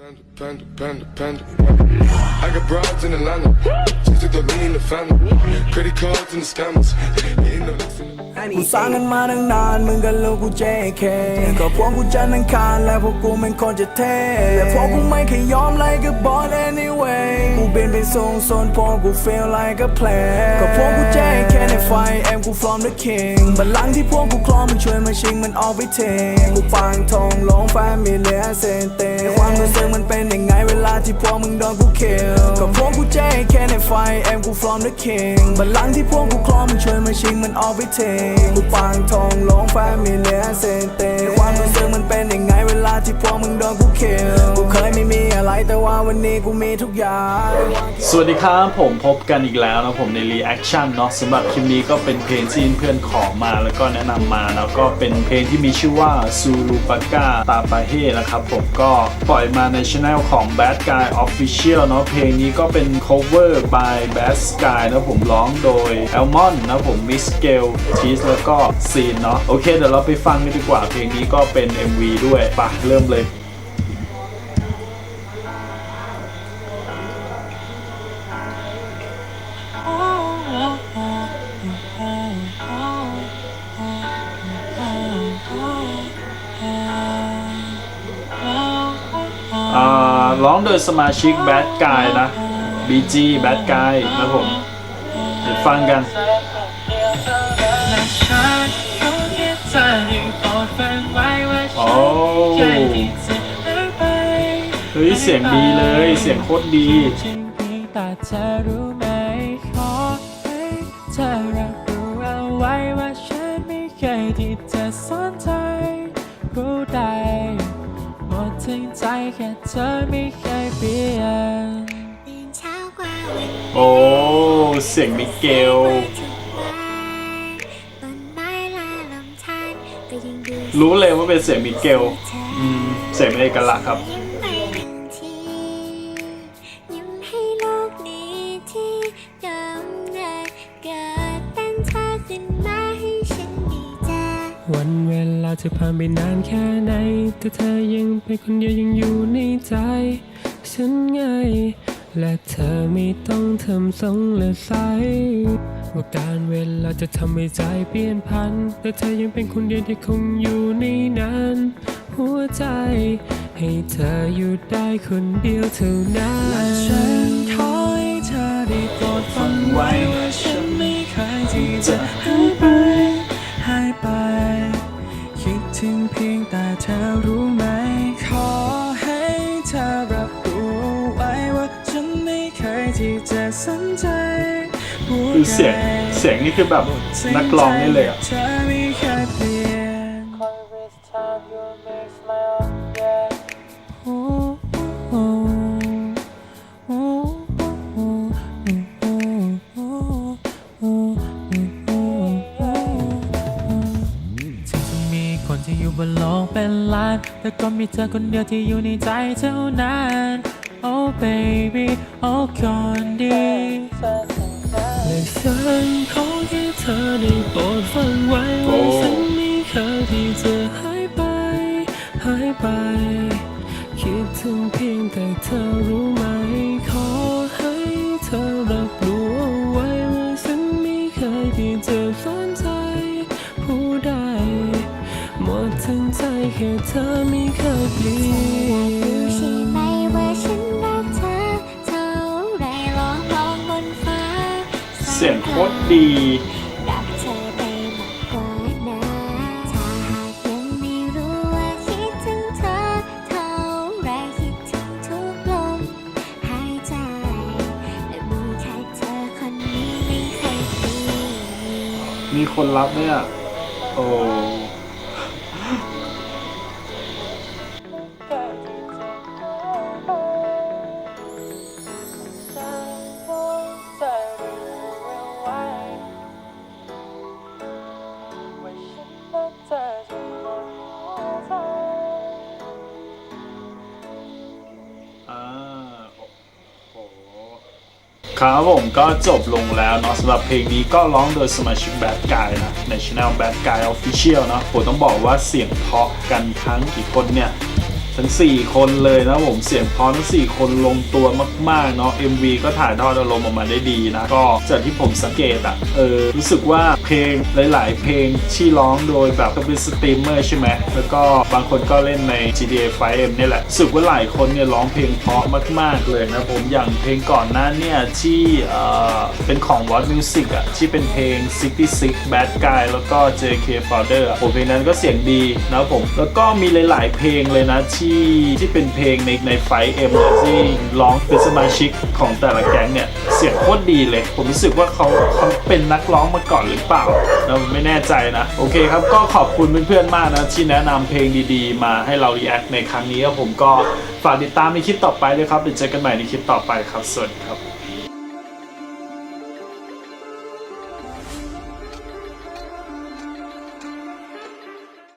Panda, panda, panda, panda. I got broads in Atlanta. Just took the lean the family. Credit cards and the scammers. กูสร้างกันมาตั้งนานมึงกันลูกกู JK ก็พวกกูจันทังคารและพวกกูเป็นคนจะเท่และพวกกูไม่เคยยอมไล่กับบอล anyway กูเป็นไปสูงส่วนพวกกู feel like a plan ก็พวกกู JK ในไฟเอ็มกู from the king บัลลังก์ที่พวกกูคลองมันช่วยมาชิงมันออกไปเทงกูฟังทองลงแฟมิเลียเซนเต้ความรู้สึกมันเป็นยังไงเวลาที่พวกมึงโดนกู kill ก็พวกกู JK ใน ไฟเอ็มกู from the king บัลลังที่พวกกูคลองมันช่วยมาชิงมันออกไปเทงกูปังทองลงแฟมิเลียเซนเตความรู้สึกมันเป็นยังไงเวลาที่พวกมึงโดนกูเคล ไม่มีอะไรแต่ว่าวันนี้กูมีทุกอย่าง สวัสดีครับผมพบกันอีกแล้วนะผมใน Reaction เนาะสำหรับคลิปนี้ก็เป็นเพลงที่เพื่อนขอมาแล้วก็แนะนำมาแล้วก็เป็นเพลงที่มีชื่อว่าซูรูปาก้าตาปาเฮนะครับผมก็ปล่อยมาในช anel ของ Bad Guy Official เนาะเพลงนี้ก็เป็น cover by Bad Sky นะผมร้องโดย Elmon นะผม Miss g a l Cheese แล้วก็ซีนเนาะโอเคเดี๋ยวเราไปฟังกันดีกว่าเพลงนี้ก็เป็น MV ด้วยปะเริ่มเลย ร้องโดยสมาชิก Bad Guy นะ BG Bad Guy นะผมเดี๋ยวฟังกันโอ้เฮ้ยเสียงดีเลยเสียงโคตรดีจริงเพียงแต่เธอรู้ไหมขอให้เธอรับรู้เอาไว้ว่าฉันไม่เคยที่จะสนใจผู้ใด หมดทั้งใจแค่เธอไม่เคยเปลี่ยนตื่นเช้ากว่าวันโอ้เสียงมิเกล ทุกวันต้นไม้และลำธารก็ยังดูรู้เลยว่าเป็นเสียงมิเกล อืม เสียงเป็นเอกลักษณ์ครับยิ้มไปหนึ่ง วันเวลาจะผ่านไปนานแค่ไหน แต่เธอยังเป็นคนเดียวยังอยู่ในใจ ฉันไง และเธอไม่ต้องทำสงและใสว่าการเวลาจะทำให้ใจเปลี่ยนพัน แต่เธอยังเป็นคนเดียวที่คงอยู่ในนั้น หัวใจ ให้เธออยู่ได้คนเดียวเท่านั้น คือเสียงเสียงนี่คือแบบนักร้องนี่เลยอ่อแต่ก็มีเธอคนเดียวที่อยู่ในใจเท่านั้น Oh baby Oh คนดี ฉันขอแค่เธอได้โปรดฟังไว้ว่าฉันไม่เคยที่จะหายไป หายไป คิดถึงเพียงแต่เธอรู้ไหม ขอให้เธอรับรู้เอาไว้ว่าฉันไม่เคยที่จะสนใจผู้ใดหมดทั้งใจแค่เธอไม่เคยเปลี่ยน เสียงโคตรดี มีคนรับเนี่ยโอ้ ครับผมก็จบลงแล้วเนาะสำหรับเพลงนี้ก็ร้องโดยสมาชิก Bad Guy นะในช anel Bad Guy Official เนาะผมต้องบอกว่าเสียงเพาะกันทั้งกี่คนเนี่ย ทั้ง 4 คนเลยนะผมเสียงพราะทั้ง 4 คนลงตัวมากๆเนาะ MV ก็ถ่ายทอดอารมณ์ออกมาได้ดีนะ ก็จากที่ผมสังเกตอะเออ รู้สึกว่าเพลงหลาย ๆ เพลงที่ร้องโดยแบบก็เป็นสตรีมเมอร์ใช่ไหมแล้วก็บางคนก็เล่นใน GTA 5M เนี่ยแหละรู้สึกว่าหลายคนเนี่ยร้องเพลงเพราะมาก ๆ เลยนะผมอย่างเพลงก่อนหน้าเนี่ยที่เออเป็นของ What Music อะที่เป็นเพลง 66 Bad Guy แล้วก็ JK Powder อะผมเพลงนั้นก็เสียงดีนะผมแล้วก็มีหลาย ๆ เพลงเลยนะทที่เป็นเพลงในในไฟเอ็มเนี่ยที่ร้องเป็นสมาชิกของแต่ละแก๊งเนี่ยเสียงโคตรดีเลย ผมรู้สึกว่าเขาเขาเป็นนักร้องมาก่อนหรือเปล่าเราไม่แน่ใจนะ โอเคครับก็ขอบคุณเพื่อนๆมากนะที่แนะนำเพลงดีๆ มาให้เรารีแอคในครั้งนี้ครับผมก็ฝากติดตามในคลิปต่อไปด้วยครับเดี๋ยวเจอกันใหม่ในคลิปต่อไปครับสวัสดีครับ